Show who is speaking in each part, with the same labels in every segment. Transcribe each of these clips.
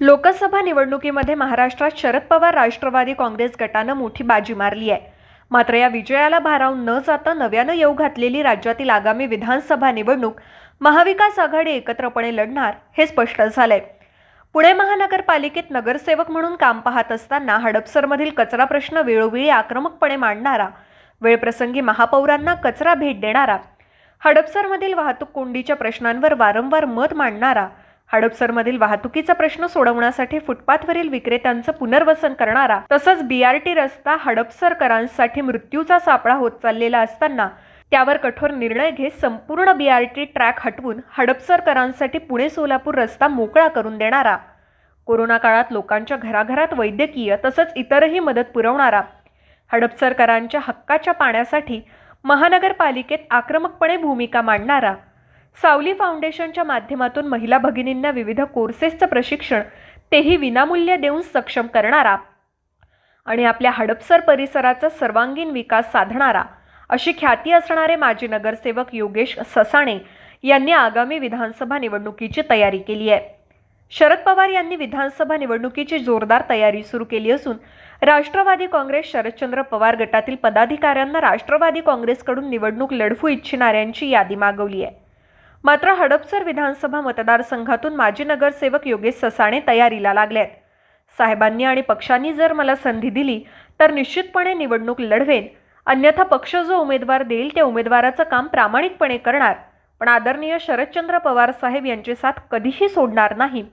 Speaker 1: लोकसभा निवडणुकीमध्ये महाराष्ट्रात शरद पवार राष्ट्रवादी काँग्रेस गटानं मोठी बाजी मारली आहे. मात्र या विजयाला भारावून न जाता नव्यानं येऊ घातलेली राज्यातील आगामी विधानसभा निवडणूक महाविकास आघाडी एकत्रपणे लढणार हे स्पष्ट झालंय. पुणे महानगरपालिकेत नगरसेवक म्हणून काम पाहत असताना हडपसरमधील कचरा प्रश्न वेळोवेळी आक्रमकपणे मांडणारा वेळप्रसंगी महापौरांना कचरा भेट देणारा हडपसरमधील वाहतूक कोंडीच्या प्रश्नांवर वारंवार मत मांडणारा हडपसरमधील वाहतुकीचा प्रश्न सोडवण्यासाठी फुटपाथवरील विक्रेत्यांचं पुनर्वसन करणारा तसंच बीआरटी रस्ता हडपसरकरांसाठी मृत्यूचा सापळा होत चाललेला असताना त्यावर कठोर निर्णय घेत संपूर्ण बीआरटी ट्रॅक हटवून हडपसरकरांसाठी पुणे सोलापूर रस्ता मोकळा करून देणारा. कोरोना काळात लोकांच्या घराघरात वैद्यकीय तसंच इतरही मदत पुरवणारा. हडपसरकरांच्या हक्काच्या पाण्यासाठी महानगरपालिकेत आक्रमकपणे भूमिका मांडणारा. सावली फाउंडेशनच्या माध्यमातून महिला भगिनींना विविध कोर्सेसचं प्रशिक्षण तेही विनामूल्य देऊन सक्षम करणारा आणि आपल्या हडपसर परिसराचा सर्वांगीण विकास साधणारा अशी ख्याती असणारे माजी नगरसेवक योगेश ससाणे यांनी आगामी विधानसभा निवडणुकीची तयारी केली आहे. शरद पवार यांनी विधानसभा निवडणुकीची जोरदार तयारी सुरू केली असून राष्ट्रवादी काँग्रेस शरदचंद्र पवार गटातील पदाधिकाऱ्यांना राष्ट्रवादी काँग्रेसकडून निवडणूक लढवू इच्छिणाऱ्यांची यादी मागवली आहे. मात्र हडपसर विधानसभा मतदारसंघातून माजी नगरसेवक योगेश ससाणे तयारीला लागले आहेत साहेबांनी आणि पक्षांनी जर मला संधी दिली तर निश्चितपणे निवडणूक लढवेन. अन्यथा पक्ष जो उमेदवार देईल त्या उमेदवाराचं काम प्रामाणिकपणे करणार. पण आदरणीय शरदचंद्र पवार साहेब यांची साथ कधीही सोडणार नाही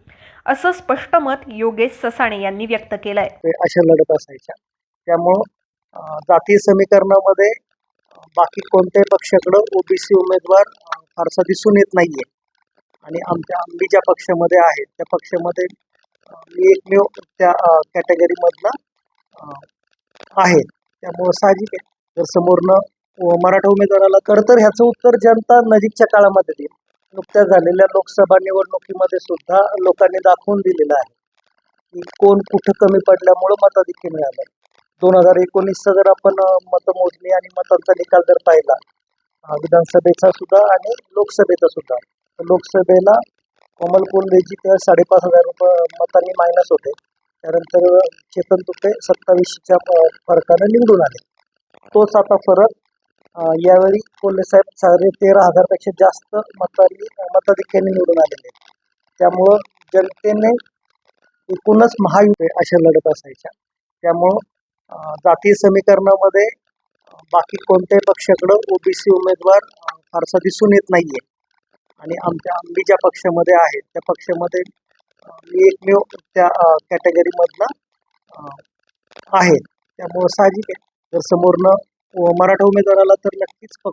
Speaker 1: असं स्पष्ट मत योगेश ससाणे यांनी व्यक्त केलंय.
Speaker 2: अशा लढत असायच्या. त्यामुळं जाती समीकरणामध्ये बाकी कोणत्याही पक्षाकडं ओबीसी उमेदवार फारसा दिसून येत नाहीये. आणि आमच्या आम्ही ज्या पक्षामध्ये आहेत त्या पक्षामध्ये मी एकमेव त्या कॅटेगरीमधला आहे. त्यामुळं साहजिक आहे. जर समोरनं मराठा उमेदवाराला कर तर ह्याचं उत्तर जनता नजीकच्या काळामध्ये देईल. नुकत्याच झालेल्या लोकसभा निवडणुकीमध्ये सुद्धा लोकांनी दाखवून दिलेलं आहे की कोण कुठं कमी पडल्यामुळं मताधिक्य मिळालं. दोन हजार एकोणीसचा जर आपण मतमोजणी आणि मतांचा निकाल जर पाहिला विधानसभेचा सुद्धा आणि लोकसभेचा सुद्धा. तर लोकसभेला कोमल कोल्हेजी तेव्हा साडेपाच हजार रुपये मतांनी मायनस होते. त्यानंतर चेतन तुपे सत्तावीसच्या फ- फरकानं निवडून आले. तोच आता फरक यावेळी कोल्हे साहेब साडे तेरा हजारपेक्षा जास्त मतांनी मताधिक्याने निवडून आलेले त्यामुळं जनतेने एकूणच महायुती अशा लढत असायच्या. त्यामुळं जातीय समीकरणामध्ये बाकी कोणत्याही पक्षाकडं ओबीसी उमेदवार फारसा दिसून येत नाहीये. आणि आमच्या आम्ही ज्या पक्षामध्ये आहेत त्या पक्षामध्ये मी एकमेव त्या कॅटेगरीमधला आहे. त्यामुळं साहजिक आहे. जर समोरनं मराठा उमेदवाराला तर नक्कीच पक्ष